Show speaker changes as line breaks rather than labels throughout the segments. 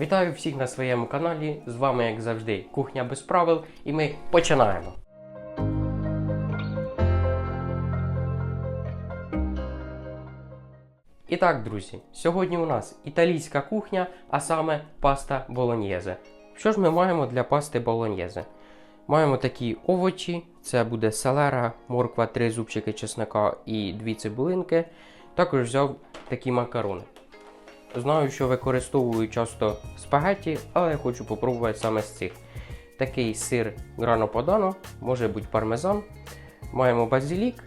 Вітаю всіх на своєму каналі. З вами, як завжди, кухня без правил, і ми починаємо. І так, друзі, сьогодні у нас італійська кухня, а саме паста болоньєзе. Що ж ми маємо для пасти болоньєзе? Маємо такі овочі: це буде селера, морква, три зубчики чесника і дві цибулинки. Також взяв такі макарони. Знаю, що використовую часто спагетті, але я хочу попробувати саме з цих. Такий сир грано подано, може бути пармезан. Маємо базилік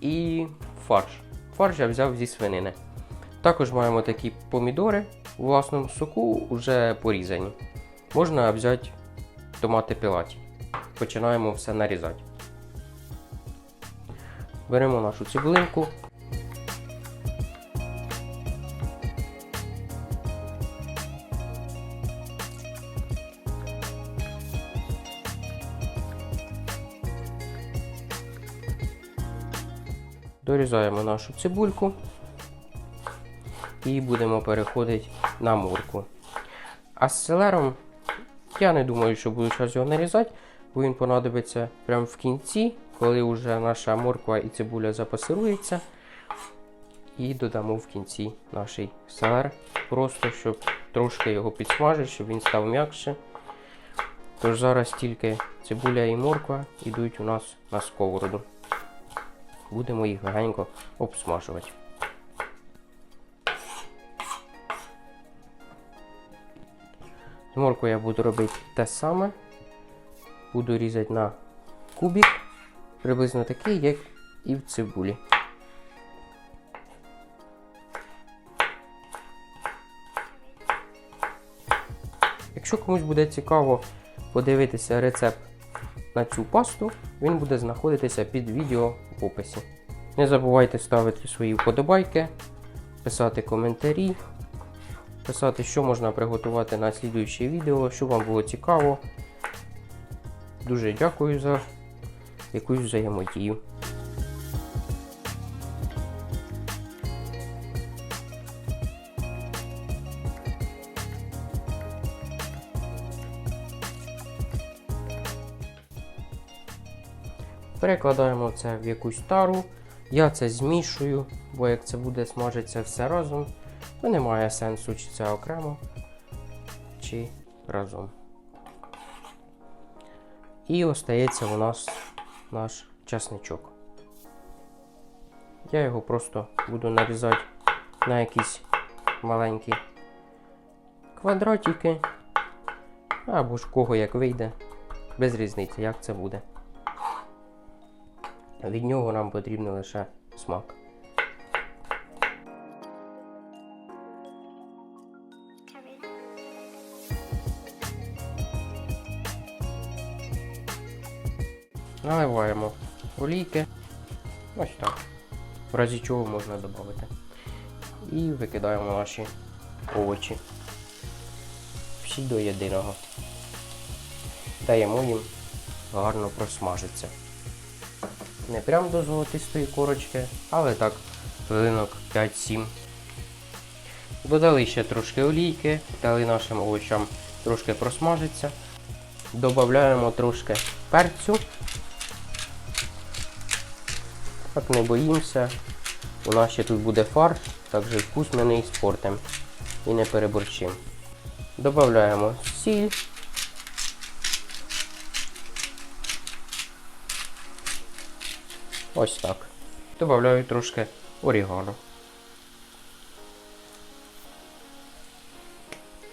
і фарш. Фарш я взяв зі свинини. Також маємо такі помідори у власному соку, вже порізані. Можна взяти томати пілаті. Починаємо все нарізати. Беремо нашу цибулинку. Дорізаємо нашу цибульку і будемо переходити на морку. А з селером я не думаю, що буду зараз його нарізати, бо він понадобиться прямо в кінці, коли вже наша морква і цибуля запасирується. І додамо в кінці наш селер, просто щоб трошки його підсмажити, щоб він став м'якше. Тож зараз тільки цибуля і морква йдуть у нас на сковороду. Будемо їх легенько обсмажувати. З морквою я буду робити те саме. Буду різати на кубик, приблизно такий, як і в цибулі. Якщо комусь буде цікаво подивитися рецепт на цю пасту, він буде знаходитися під відео описі. Не забувайте ставити свої вподобайки, писати коментарі, писати, що можна приготувати на слідуюче відео, що вам було цікаво. Дуже дякую за якусь взаємодію. Перекладаємо це в якусь тару. Я це змішую, бо як це буде смажитися все разом, то немає сенсу, чи це окремо, чи разом. І остається у нас наш часничок. Я його просто буду нарізати на якісь маленькі квадратики, або ж кого як вийде, без різниці, як це буде. Від нього нам потрібен лише смак. Наливаємо олійки. Ось так. В разі чого можна додати. І викидаємо наші овочі. Всі до єдиного. Даємо їм гарно просмажитися. Не прям до золотистої корочки, але так, хвилинок 5-7. Додали ще трошки олійки, дали нашим овочам трошки просмажитися. Додаємо трошки перцю. Так не боїмося. У нас ще тут буде фарш, так же вкус ми не іспортимо і не переборчимо. Додаємо сіль. Ось так. Добавляю трошки орігано.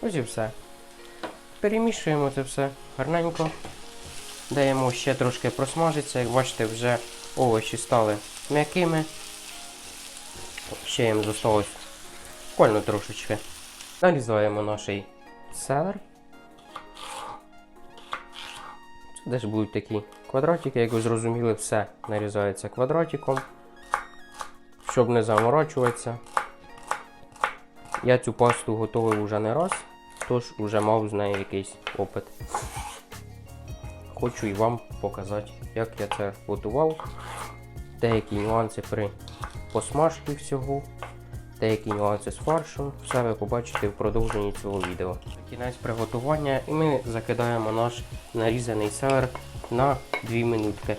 Ось і все. Перемішуємо це все гарненько. Даємо ще трошки просмажитися. Як бачите, вже овочі стали м'якими. Ще їм зосталось буквально трошечки. Нарізаємо наш селер. Це десь будуть такі квадратики, як ви зрозуміли, все нарізається квадратиком, щоб не заморачуватися. Я цю пасту готував вже не раз, тож вже мав з нею якийсь опит. Хочу і вам показати, як я це готував. Деякі нюанси при посмажці всього. деякі нюанси з фаршу. Все ви побачите в продовженні цього відео. Кінець приготування і ми закидаємо наш нарізаний селер на 2 минутки,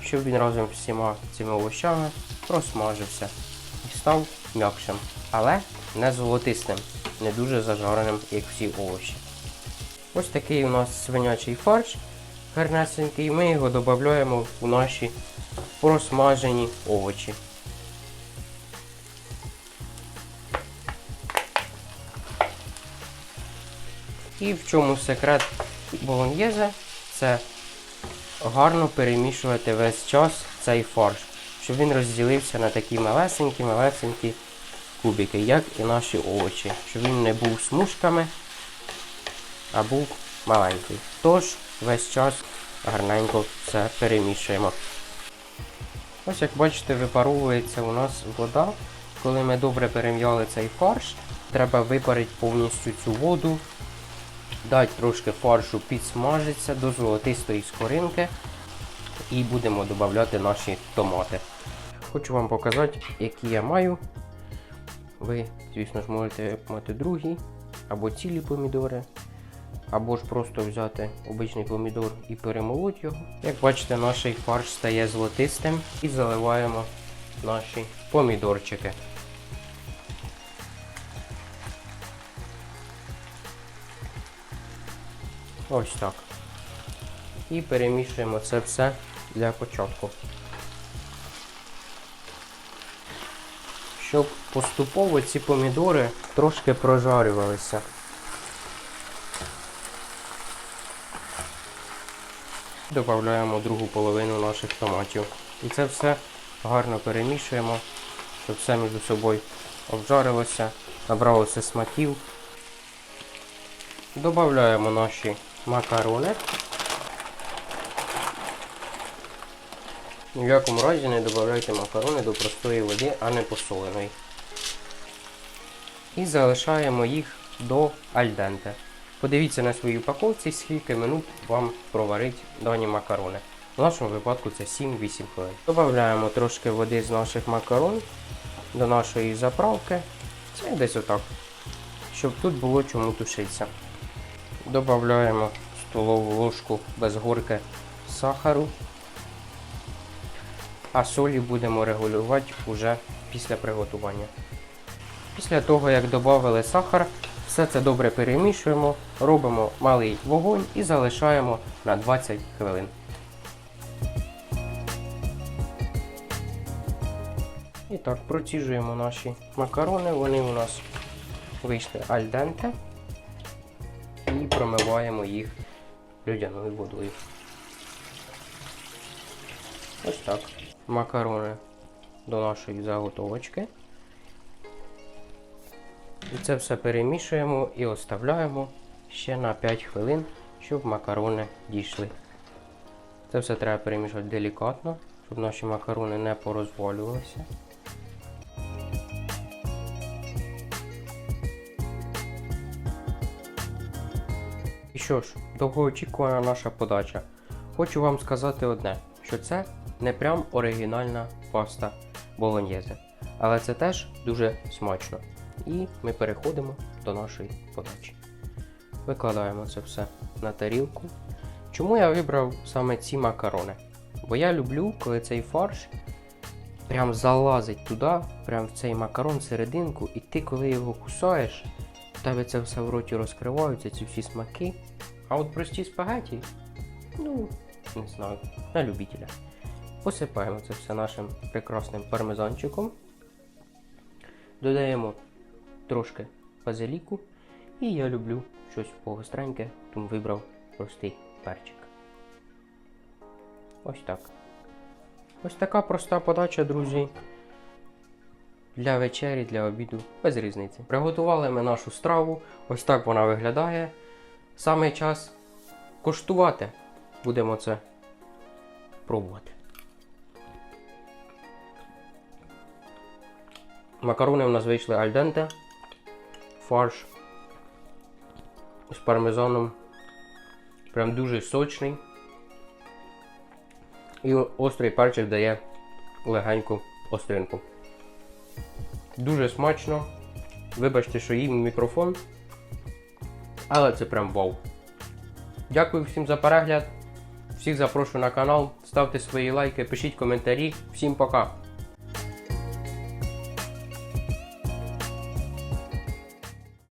щоб він разом з всіма цими овощами просмажився і став м'якшим, але не золотистим, не дуже зажареним, як всі овочі. Ось такий у нас свинячий фарш гарнесенький. Ми його додаємо у наші просмажені овочі. І в чому секрет болоньєзе? Це гарно перемішувати весь час цей фарш, щоб він розділився на такі малесенькі-малесенькі кубики, як і наші овочі, щоб він не був смужками, а був маленький. Тож весь час гарненько все перемішуємо. Ось як бачите, випаровується у нас вода. Коли ми добре перем'яли цей фарш, треба випарити повністю цю воду, дати трошки фаршу підсмажитися до золотистої скоринки і будемо додавати наші томати. Хочу вам показати, які я маю. Ви, звісно ж, можете мати другі або цілі помідори, або ж просто взяти обичний помідор і перемолоть його. Як бачите, наш фарш стає золотистим і заливаємо наші помідорчики. Ось так. І перемішуємо це все для початку. Щоб поступово ці помідори трошки прожарювалися. Додаємо другу половину наших томатів. І це все гарно перемішуємо, щоб все між собою обжарилося, набралося смаків. Додаємо наші макарони. Ні в якому разі не додавайте макарони до простої води, а не посоленої. І залишаємо їх до альденте. Подивіться на своїй упаковці, скільки минут вам проварить дані макарони. В нашому випадку це 7-8 хвилин. Додаємо трошки води з наших макарон до нашої заправки. Це десь отак. Щоб тут було чому тушитися. Додаємо столову ложку без горки сахару. А солі будемо регулювати вже після приготування. Після того, як додали сахар, все це добре перемішуємо, робимо малий вогонь і залишаємо на 20 хвилин. І так, проціжуємо наші макарони, вони у нас вийшли аль денте і промиваємо їх людяною водою. Ось так. Макарони до нашої заготовочки. І це все перемішуємо і оставляємо ще на 5 хвилин, щоб макарони дійшли. Це все треба перемішати делікатно, щоб наші макарони не порозвалювалися. Що ж, довгоочікувана наша подача. Хочу вам сказати одне, що це не прям оригінальна паста болоньєзе, але це теж дуже смачно. І ми переходимо до нашої подачі. Викладаємо це все на тарілку. Чому я вибрав саме ці макарони? Бо я люблю, коли цей фарш прям залазить туди, прям в цей макарон серединку, і ти, коли його кусаєш, тебе це все в роті розкриваються, ці всі смаки. А от прості спагеті, ну, не знаю, на любителя. Посипаємо це все нашим прекрасним пармезанчиком. Додаємо трошки базиліку. І я люблю щось погостреньке, тому вибрав простий перчик. Ось так. Ось така проста подача, друзі. Для вечері, для обіду, без різниці. Приготували ми нашу страву, ось так вона виглядає. Саме час коштувати. Будемо це пробувати. Макарони у нас вийшли альденте, фарш з пармезаном. Прям дуже сочний. І острий перчик дає легеньку остринку. Дуже смачно. Вибачте, що їм мікрофон. Але це прям вау. Дякую всім за перегляд. Всіх запрошую на канал. Ставте свої лайки, пишіть коментарі. Всім пока!